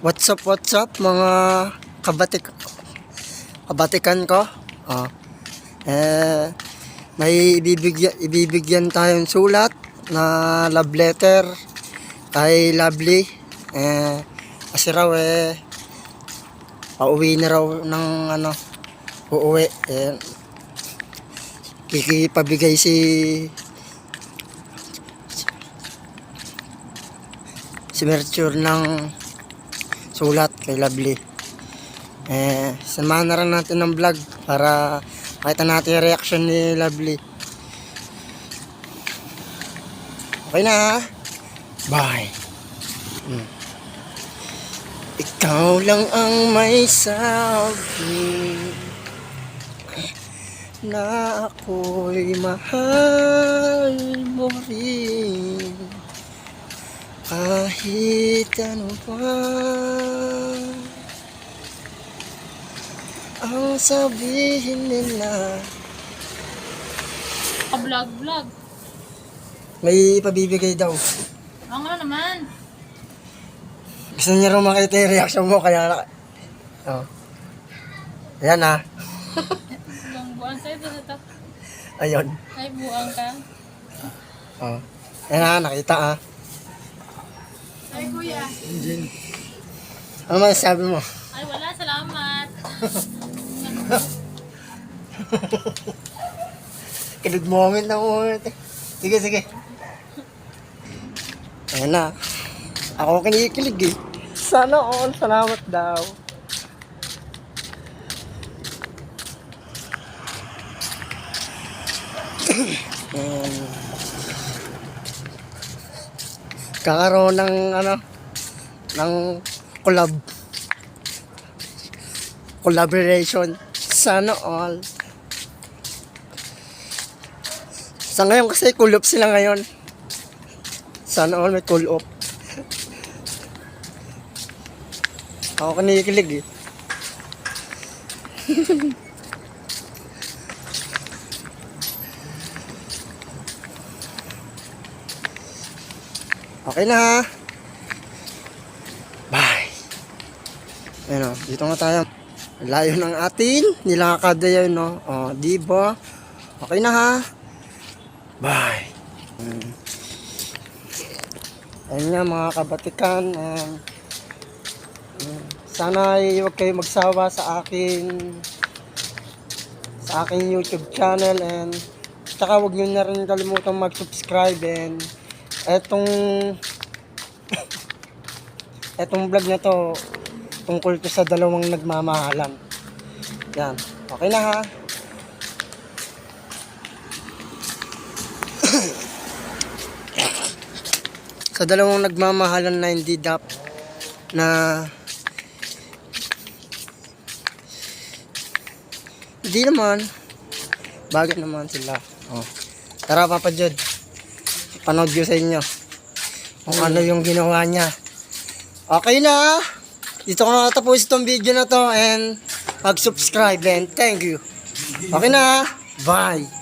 What's up, what's up mga kabatik kabatikan ko? Oh. Eh may ibibigyan ibibigyan tayong sulat na love letter kay Lovely. Eh kasi raw eh pauwi na raw ng ano uuwi eh kikipabigay si si Mercure ng sulat kay Lovely. Eh, samahan na rin natin ng vlog para makita natin yung reaction ni Lovely. Okay na? Bye! Hmm. Ikaw lang ang may sabi na ako'y mahal mo rin. Kahit ano pa ang sabihin nila Ka-vlog-vlog. May pabibigay daw Ang ano naman? Gusto niya rin makita yung reaction mo kaya na... Oh. Ayan ah Ilang buwan sa'yo doon ito. Ayun Ay, buwang ka. oh. Ayan ah, nakita ah Ay, kuya. Ano masasabi mo? Ay, wala. Salamat. Kilig moment na moment. Sige, sige. Ayan na. Ako kinikilig eh. Sana all. Salamat daw. Ayan. Kakaroon ng ano ng collab collaboration sana all Sa ngayon kasi off sila ngayon. Sana all may off. Ako kinikilig eh. okay na ha. Bye. Ayun o, dito nga tayo. Layo ng atin. Nilakad yun no. O, di ba? Okay na ha. Bye. Mm. Ayun nga mga kabatikan. Um, sana ay huwag kayo magsawa sa akin sa aking YouTube channel and tsaka huwag nyo na rin kalimutan mag-subscribe and etong etong vlog na to tungkol to sa dalawang nagmamahalan. Yan. Okay na ha. sa dalawang nagmamahalan na hindi dap na hindi naman bagay naman sila oh. tara Papa Jod panood sa inyo kung ano yung ginawa niya okay na dito ko natapos itong video na to and mag subscribe and thank you. Okay na bye